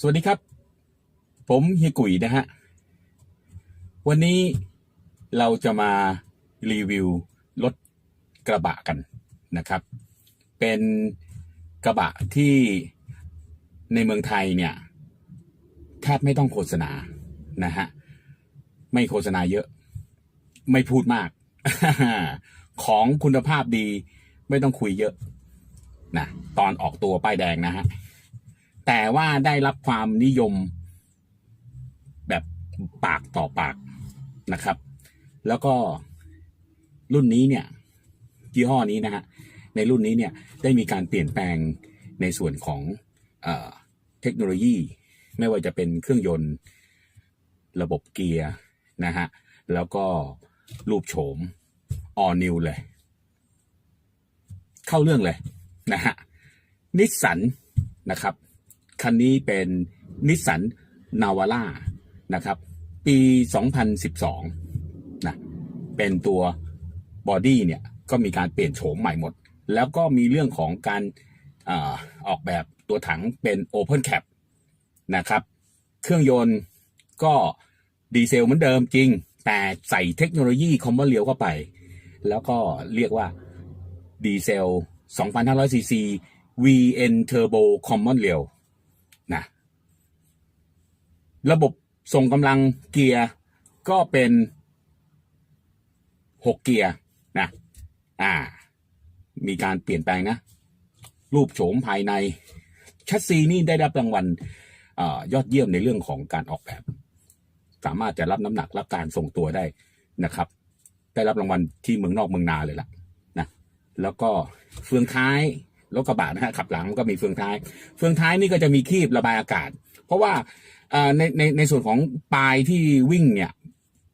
สวัสดีครับ ผมเฮียกุ๋ยนะฮะ วันนี้เราจะมารีวิวรถกระบะกันนะครับ เป็นกระบะที่ในเมืองไทยเนี่ย แทบไม่ต้องโฆษณานะฮะ ไม่โฆษณาเยอะ ไม่พูดมาก ของคุณภาพดี ไม่ต้องคุยเยอะนะตอนออกตัวป้ายแดงนะฮะ แต่ว่าได้รับความนิยมแบบปากต่อปากนะครับ แล้วก็รุ่นนี้เนี่ยยี่ห้อนี้นะฮะในรุ่นนี้เนี่ยได้มีการเปลี่ยนแปลงในส่วนของเอเทคโนโลยี ไม่ว่าจะเป็นเครื่องยนต์ระบบเกียร์นะฮะแล้วก็รูปโฉม all new เลย เข้าเรื่องเลยนะฮะนิสสันนะครับ คันนี้เป็นนิสสันนาวาร่านะครับ ปี 2012นะเป็นตัวบอดี้เนี่ยก็มีการเปลี่ยนโฉมใหม่หมด แล้วก็มีเรื่องของการอาออกแบบตัวถังเป็น Open Cap นะครับ เครื่องยนต์ก็ดีเซลเหมือนเดิมจริง แต่ใส่เทคโนโลยีคอมมอนเรียวเข้าไป แล้วก็เรียกว่าดีเซล 2,500ซีซี VN Turbo Common Rail นะระบบส่งกำลังเกียร์ก็เป็นหกเกียร์นะอ่า มีการเปลี่ยนแปลงนะ รูปโฉมภายใน ชัดซีนี่ได้รับรางวัลอยอดเยี่ยมในเรื่องของการออกแบบ สามารถจะรับน้ำหนักและการทรงตัวได้นะครับ ได้รับรางวัลที่เมืองนอกเมืองนาเลยล่ะนะแล้วก็เฟืองท้าย รถกระบะนะฮะขับหลังก็มีเฟืองท้าย เฟืองท้ายนี่ก็จะมีคีบระบายอากาศ เพราะว่าในในในส่วนของปลายที่วิ่งเนี่ย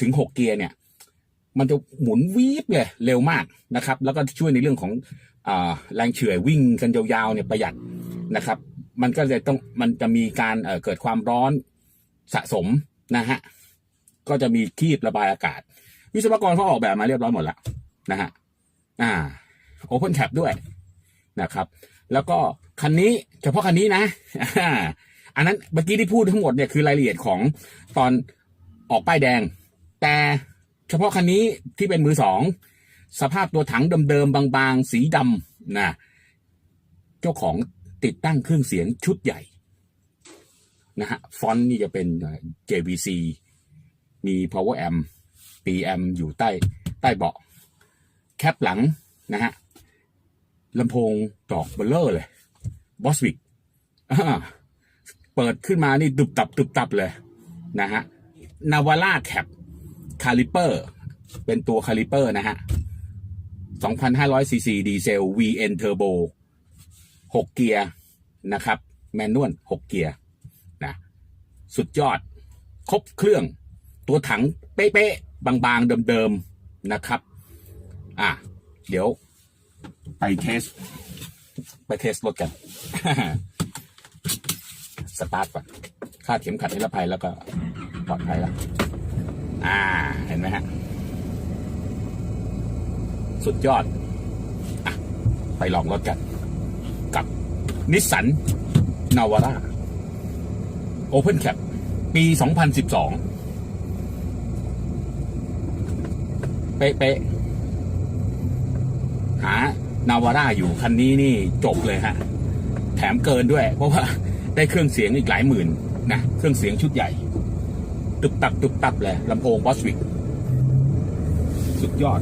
ถึงหกเกียร์เนี่ยมันจะหมุนวีบเลยเร็วมากนะครับ แล้วก็ช่วยในเรื่องของอแรงเฉื่อยวิ่งกันยาวๆเนี่ยประหยัดนะครับ มันก็เลยต้องมันจะมีการเเกิดความร้อนสะสมนะฮะก็จะมีคีบระบายอากาศ วิศวกรเขาออกแบบมาเรียบร้อยหมดแล้วนะฮะอ่าโอเพนแท็บด้วย นะครับ แล้วก็คันนี้เฉพาะคันนี้นะ อันนั้นเมื่อกี้ที่พูดทั้งหมดเนี่ยคือรายละเอียดของตอนออกป้ายแดง แต่เฉพาะคันนี้ที่เป็นมือสองสภาพตัวถังเดิมๆบางๆ สีดำนะเจ้าของติดตั้งเครื่องเสียงชุดใหญ่นะฮะฟอนต์นี่จะเป็น JVC มี power amp PM อยู่ใต้ใต้เบาะแคปหลังนะฮะ ลำโพงดอกเบลเลอร์เลยบอสวิกเปิดขึ้นมานี่ตุบตับตุบตับเลยนะฮะนาวาร่าแคปคาลิเปอร์เป็นตัวคาลิเปอร์นะฮะ 2,500ซีซีดีเซล VN Turbo 6 เกียร์นะครับ แมนนวล6 เกียร์นะสุดยอด ครบเครื่อง ตัวถังเป๊ะๆบางๆเดิมๆนะครับ อะ เดี๋ยว ไปเทส ไปเทสรถกัน สตาร์ทก่อนคาดเข็มขัดนิรภัยแล้วก็ปลอดภัยแล้ว อ่า เห็นไหมฮะ สุดยอดอไปลองรถกัน กับนิสสันนาวาร่าโอเพนแคปปี 2012 เป๊ะ หานาวาร่าอยู่คันนี้นี่จบเลยฮะแถมเกินด้วย เพราะว่าได้เครื่องเสียงอีกหลายหมื่นนะเครื่องเสียงชุดใหญ่ ตุบตับตุบตับเลยลำโพงบอสวิกสุดยอด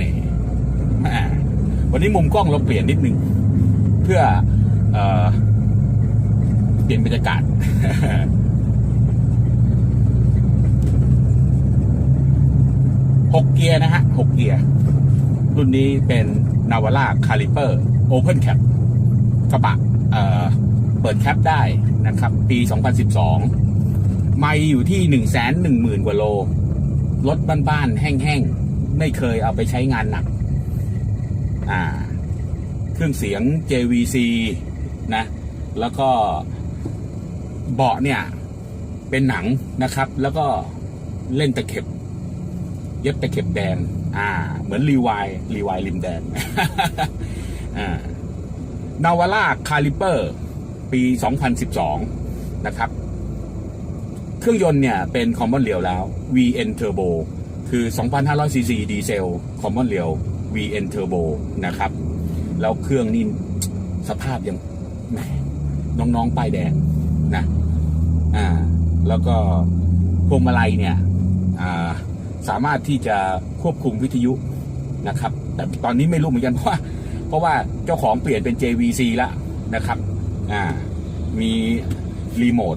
นี่ม่วันนี้มุมกล้องเราเปลี่ยนนิดนึง เพื่อเอเปลี่ยนบรรยากาศหกเกียร์นะฮะหกเกียร์ รุ่นนี้เป็นนาวาร่าคาลิเปอร์โอเพนแคปกระบะเเปิดแคปได้นะครับ ปี 2012 ไม่อยู่ที่ 1 1 0 0 0 0 กว่าโล รถบ้านๆ แห้งๆ ไม่เคยเอาไปใช้งานหนัก อ่า เครื่องเสียง JVC นะ แล้วก็เบาะเนี่ย เป็นหนังนะครับ แล้วก็เล่นตะเข็บ เย็บตะเข็บแดงอ่า เหมือนรีวายรีวายริมแดงอ่านาวาร่าคาลิเปอร์ ปี 2012 นะครับ เครื่องยนต์เนี่ย เป็น Common Rail แล้ว VN Turbo คือ 2,500 cc ดีเซล Common Rail VN Turbo นะครับ แล้วเครื่องนี่สภาพยังน้องๆป้ายแดงนะ อ่า แล้วก็พวงมาลัยเนี่ย อ่า สามารถที่จะควบคุมวิทยุนะครับ แต่ตอนนี้ไม่รู้เหมือนกันเพราะว่าเพราะว่าเจ้าของเปลี่ยนเป็น JVC แล้วนะครับอ่ามีรีโมท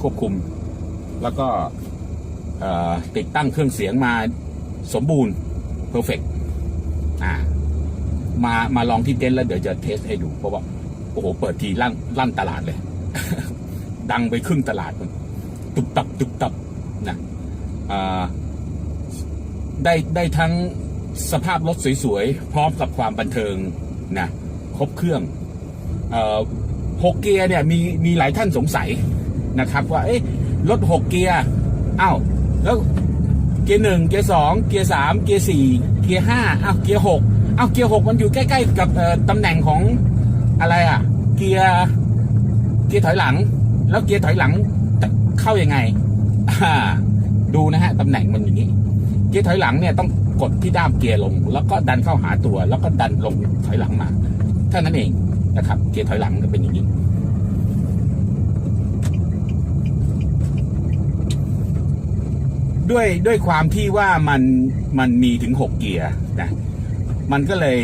ควบคุม แล้วก็ติดตั้งเครื่องเสียงมาสมบูรณ์เพอร์เฟกอ่ามามาลองที่เต็นท์แล้วเดี๋ยวจะเทสให้ดูเพราะว่าโอ้โหเปิดทีลั่นลั่นตลาดเลย ดังไปครึ่งตลาดมันตุบตับตุบตับนะอ่า ได้ได้ทั้งสภาพรถสวยๆ พร้อมกับความบันเทิงนะครบเครื่องหกเกียร์เนี่ยมีมีหลายท่านสงสัยนะครับ ว่าเอ๊ะรถหกเกียร์อ้าวแล้วเกียร์หนึ่งเกียร์สองเกียร์สามเกียร์สี่เกียร์ห้าอ้าวเกียร์หกอ้าวเกียร์หกมันอยู่ใกล้ๆกับตำแหน่งของอะไรอะ เกียร์เกียร์ถอยหลัง แล้วเกียร์ถอยหลังจะเข้ายังไงดูนะฮะตำแหน่งมันอย่างนี้ เกียร์ถอยหลังเนี่ยต้องกดที่ด้ามเกียร์ลง แล้วก็ดันเข้าหาตัว แล้วก็ดันลงถอยหลังมาเท่านั้นเองนะครับ เกียร์ถอยหลังก็เป็นอย่างนี้ด้วยด้วยความที่ว่ามันมันมีถึงหกเกียร์นะมันก็เลย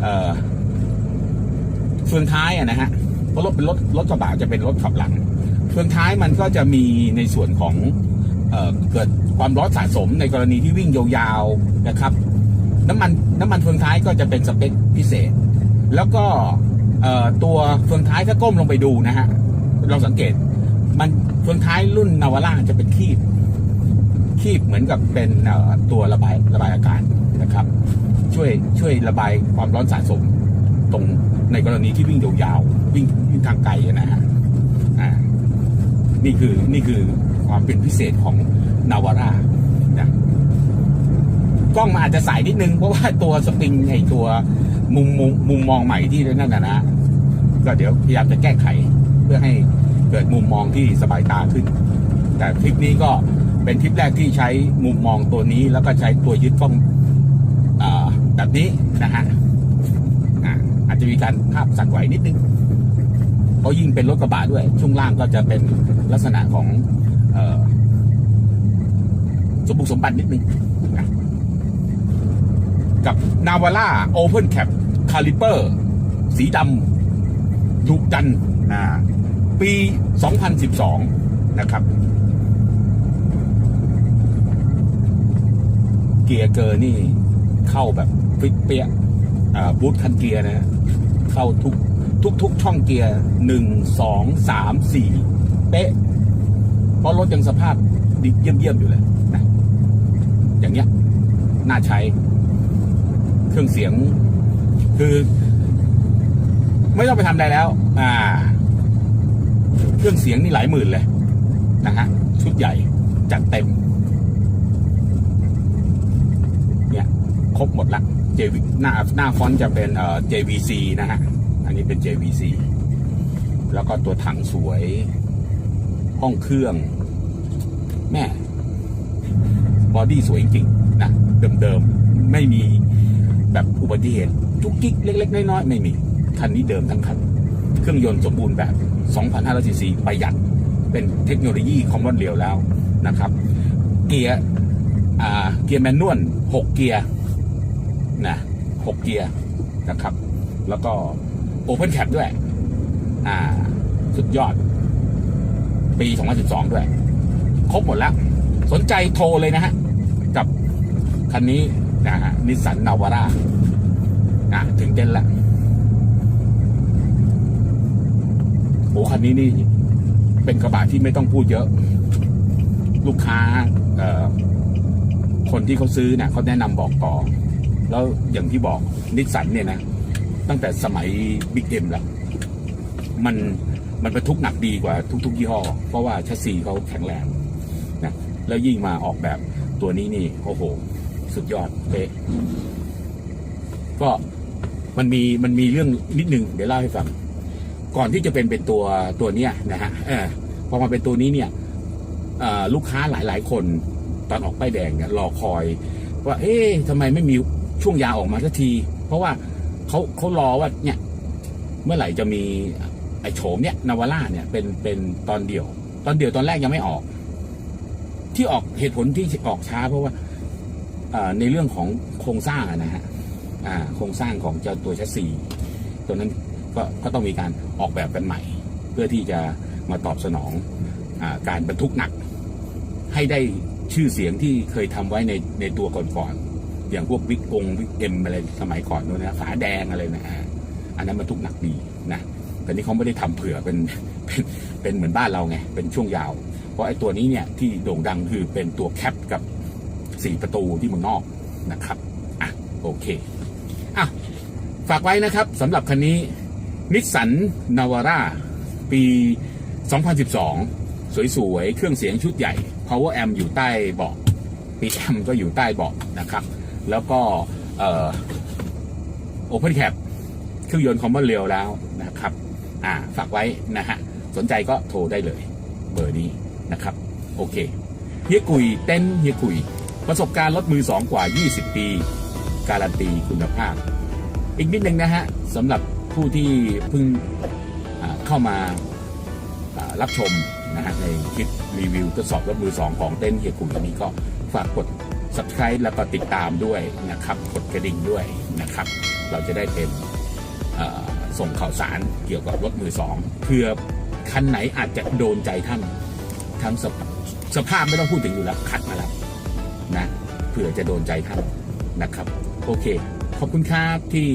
เเฟืองท้ายอะนะฮะเพราะรถเป็นรถรถกระบะจะเป็นรถขับหลัง เฟืองท้ายมันก็จะมีในส่วนของ เเกิดความร้อนสะสมในกรณีที่วิ่งยาวๆนะครับน้ำมันน้ำมันเฟืองท้ายก็จะเป็นสเปคพิเศษ แล้วก็ตัวเฟืองท้ายถ้าก้มลงไปดูนะฮะเราสังเกตมันเฟืองท้ายรุ่นนาวาร่าจะเป็นคีบคีบเหมือนกับเป็นตัวระบายระบายอากาศนะครับ ช่วยช่วยระบายความร้อนสะสมตรงในกรณีที่วิ่งยาวๆวิ่งวิ่งทางไกลนะฮะอ่านี่คือนี่คือ ความเป็นพิเศษของนาวาร่านะกล้องมันอาจจะสายนิดนึง เพราะว่าตัวสปริงไอตัวมุมมุมมุมมองใหม่ที่นั่นนะนะก็เดี๋ยวพยายามจะแก้ไขเพื่อให้เกิดมุมมองที่สบายตาขึ้น แต่ทริปนี้ก็เป็นทริปแรกที่ใช้มุมมองตัวนี้ แล้วก็ใช้ตัวยึดกล้องอแบบนี้นะฮะอาจจะมีการภาพสั่นไหวนิดนึงเพราะยิ่งเป็นรถกระบะด้วย ช่วงล่างก็จะเป็นลักษณะของ สมบุกสมบันนิดนึงกับนาวาร่าโอเพนแคปคาลิเปอร์ สีดำดุดันปี 2012 นะครับ เกียร์เกอร์นี่เข้าแบบฟิตเปียบูทคันเกียร์นะฮะเข้าทุกทุกทุกช่องเกียร์หนึ่งสองสามสี่เป๊ะ เพราะรถยังสภาพดีเยี่ยมเยี่ยมๆอยู่เลยนะอย่างเงี้ยน่าใช้ เครื่องเสียง คือ ไม่ต้องไปทำอะไรแล้ว อ่า เครื่องเสียงนี่หลายหมื่นเลยนะฮะชุดใหญ่จัดเต็ม เนี่ย ครบหมดละ JV หน้าหน้าฟอนต์จะเป็นเอ่อ JVC นะฮะ อันนี้เป็น JVC แล้วก็ตัวถังสวย ห้องเครื่อง แม่บอดี้สวยจริงๆนะเดิมๆ ไม่มีแบบอุบัติเหตุจุกกิ๊กเล็ก ๆ น้อยๆ ไม่มี คันนี้เดิมทั้งคัน เครื่องยนต์สมบูรณ์แบบ 2,500ซีซีประหยัด เป็นเทคโนโลยีคอมมอนเรียวแล้วนะครับ เกียร์เกียร์แมนนวล6เกียร์นะ6เกียร์นะครับ แล้วก็โอเพนแคปด้วย อ่า สุดยอด ปี 2012 ด้วย ครบหมดแล้ว สนใจโทรเลยนะฮะ กับคันนี้นะฮะนิสสันนาวาร่าอะถึงเต้นละโอ้คันนี้นี่ เป็นกระบะที่ไม่ต้องพูดเยอะ ลูกค้าเอ่อคนที่เขาซื้อเนี่ยเขาแนะนำบอกต่อ แล้วอย่างที่บอกนิสสันเนี่ยนะ ตั้งแต่สมัยบิ๊กเอ็มแล้ว มันมันบรรทุกหนักดีกว่าทุกๆยี่ห้อ เพราะว่าแชสซีเขาแข็งแรง แล้วยิ่งมาออกแบบตัวนี้นี่โอ้โห สุดยอดเป๊ะก็มันมีมันมีเรื่องนิดนึงเดี๋ยวเล่าให้ฟังก่อนที่จะเป็นเป็นตัวตัวเนี้ยนะฮะเออพอมาเป็นตัวนี้เนี่ยลูกค้าหลาย ๆ คนตอนออกป้ายแดงเนี่ยรอคอย ว่า เอ๊ะทำไมไม่มีช่วงยาออกมาสักที เพราะว่าเขาเขารอว่าเนี่ย เมื่อไหร่จะมีไอโฉมเนี่ยนาวาร่าเนี่ยเป็นเป็นตอนเดียว ตอนเดียวตอนแรกยังไม่ออก ที่ออกเหตุผลที่ออกช้าเพราะว่าในเรื่องของโครงสร้างนะฮะโครงสร้างของเจ้าตัวแชสซีตัวนั้นก็ก็ต้องมีการออกแบบกันใหม่ เพื่อที่จะมาตอบสนองอการบรรทุกหนัก ให้ได้ชื่อเสียงที่เคยทำไว้ในในตัวก่อนๆอย่างพวกวิกกงวิกเอ็มอะไรสมัยก่อนนู้นนะฝาแดงอะไรนะอ่าอันนั้นบรรทุกหนักดีนะแต่นี่เขาไม่ได้ทำเผื่อเป็นเป็นเป็นเหมือนบ้านเราไงเป็นช่วงยาว เพราะไอ้ตัวนี้เนี่ยที่โด่งดังคือเป็นตัวแคปกับสี่ประตูที่เมืองนอกนะครับอะโอเคอะฝากไว้นะครับสำหรับคันนี้นิสสันนาวาร่าปี 2012 สวยๆ เครื่องเสียงชุดใหญ่ power amp อยู่ใต้เบาะปีแอมก็อยู่ใต้เบาะนะครับ แล้วก็เอ่อ open cap เครื่องยนต์คอมมอนเร็วแล้วนะครับ อ่าฝากไว้นะฮะ สนใจก็โทรได้เลย เบอร์นี้ นะครับ โอเคเฮียกุยเต้นเฮียกุย ประสบการณ์รถมือสองกว่า 20 ปี การันตีคุณภาพ อีกนิดนึงนะฮะสำหรับผู้ที่เพิ่งเข้ามารับชมนะฮะในคลิปรีวิวทดสอบรถมือสองของเต้นเฮียกุยนี้ก็ฝากกด subscribe แล้วก็ติดตามด้วยนะครับ กดกระดิ่งด้วยนะครับ เราจะได้เป็นส่งข่าวสารเกี่ยวกับรถมือสองเพื่อคันไหนอาจจะโดนใจท่าน ทั้งสสภาพไม่ต้องพูดถึงอยู่แล้วคัดมาแล้วนะเผื่อจะโดนใจท่านนะครับ โอเค ขอบคุณครับที่